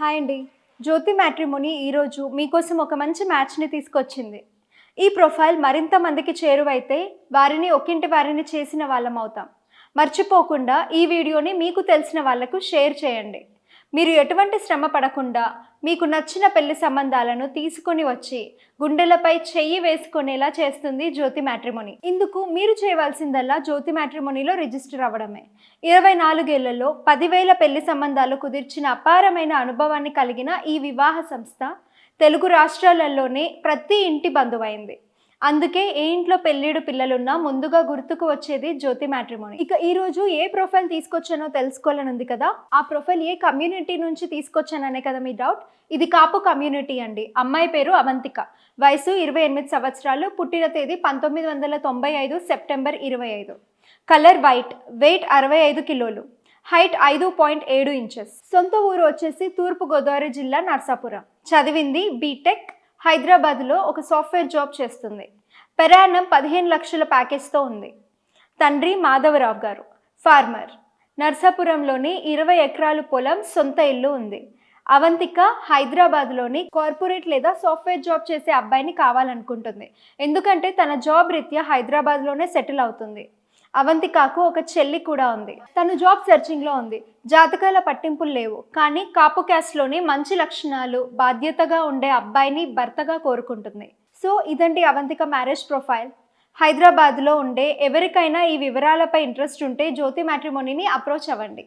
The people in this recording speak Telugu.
హాయ్ అండి. జ్యోతి మ్యాట్రిమోని ఈరోజు మీకోసం ఒక మంచి మ్యాచ్ని తీసుకొచ్చింది. ఈ ప్రొఫైల్ మరింత మందికి చేరువైతే వారిని ఒకింటి వారిని చేసిన వాళ్ళం అవుతాం మర్చిపోకుండా ఈ వీడియోని మీకు తెలిసిన వాళ్ళకు షేర్ చేయండి. మీరు ఎటువంటి శ్రమ పడకుండా మీకు నచ్చిన పెళ్ళి సంబంధాలను తీసుకొని వచ్చి గుండెలపై చెయ్యి వేసుకునేలా చేస్తుంది జ్యోతి మ్యాట్రిమోని. ఇందుకు మీరు చేయవలసిందల్లా జ్యోతి మ్యాట్రిమోనీలో రిజిస్టర్ అవ్వడమే. ఇరవై నాలుగేళ్ళలో పదివేల పెళ్ళి సంబంధాలు కుదిర్చిన అపారమైన అనుభవాన్ని కలిగిన ఈ వివాహ సంస్థ తెలుగు రాష్ట్రాలలోనే ప్రతి ఇంటి బంధువైంది. అందుకే ఏ ఇంట్లో పెళ్ళిడు పిల్లలున్నా ముందుగా గుర్తుకు వచ్చేది జ్యోతి మ్యాట్రిమోని. ఇక ఈ రోజు ఏ ప్రొఫైల్ తీసుకొచ్చానో తెలుసుకోవాలని ఉంది కదా ఆ ప్రొఫైల్ ఏ కమ్యూనిటీ నుంచి తీసుకొచ్చాననే కదా మీ డౌట్? ఇది కాపు కమ్యూనిటీ అండి. అమ్మాయి పేరు అవంతిక. వయసు ఇరవై ఎనిమిది సంవత్సరాలు పుట్టిన తేదీ పంతొమ్మిది వందల తొంభై ఐదు సెప్టెంబర్ ఇరవై ఐదు. కలర్ వైట్ వెయిట్ అరవై ఐదు కిలోలు హైట్ ఐదు పాయింట్ ఏడు ఇంచెస్. సొంత ఊరు వచ్చేసి తూర్పు గోదావరి జిల్లా నర్సాపురం. చదివింది బీటెక్ హైదరాబాద్లో ఒక సాఫ్ట్వేర్ జాబ్ చేస్తుంది. పెరాన్నం పదిహేను లక్షల ప్యాకేజ్తో ఉంది. తండ్రి మాధవరావు గారు ఫార్మర్. నర్సాపురంలోని ఇరవై ఎకరాలు పొలం సొంత ఇల్లు ఉంది. అవంతిక హైదరాబాద్లోని కార్పొరేట్ లేదా సాఫ్ట్వేర్ జాబ్ చేసే అబ్బాయిని కావాలనుకుంటుంది. ఎందుకంటే తన జాబ్ రీత్యా హైదరాబాద్లోనే సెటిల్ అవుతుంది. అవంతికాకు ఒక చెల్లి కూడా ఉంది. తను జాబ్ సెర్చింగ్లో ఉంది. జాతకాల పట్టింపులు లేవు. కానీ కాపు క్యాస్ట్లోని మంచి లక్షణాలు బాధ్యతగా ఉండే అబ్బాయిని భర్తగా కోరుకుంటుంది. సో ఇదండి అవంతిక మ్యారేజ్ ప్రొఫైల్. హైదరాబాద్లో ఉండే ఎవరికైనా ఈ వివరాలపై ఇంట్రెస్ట్ ఉంటే జ్యోతి మ్యాట్రిమోనీని అప్రోచ్ అవ్వండి.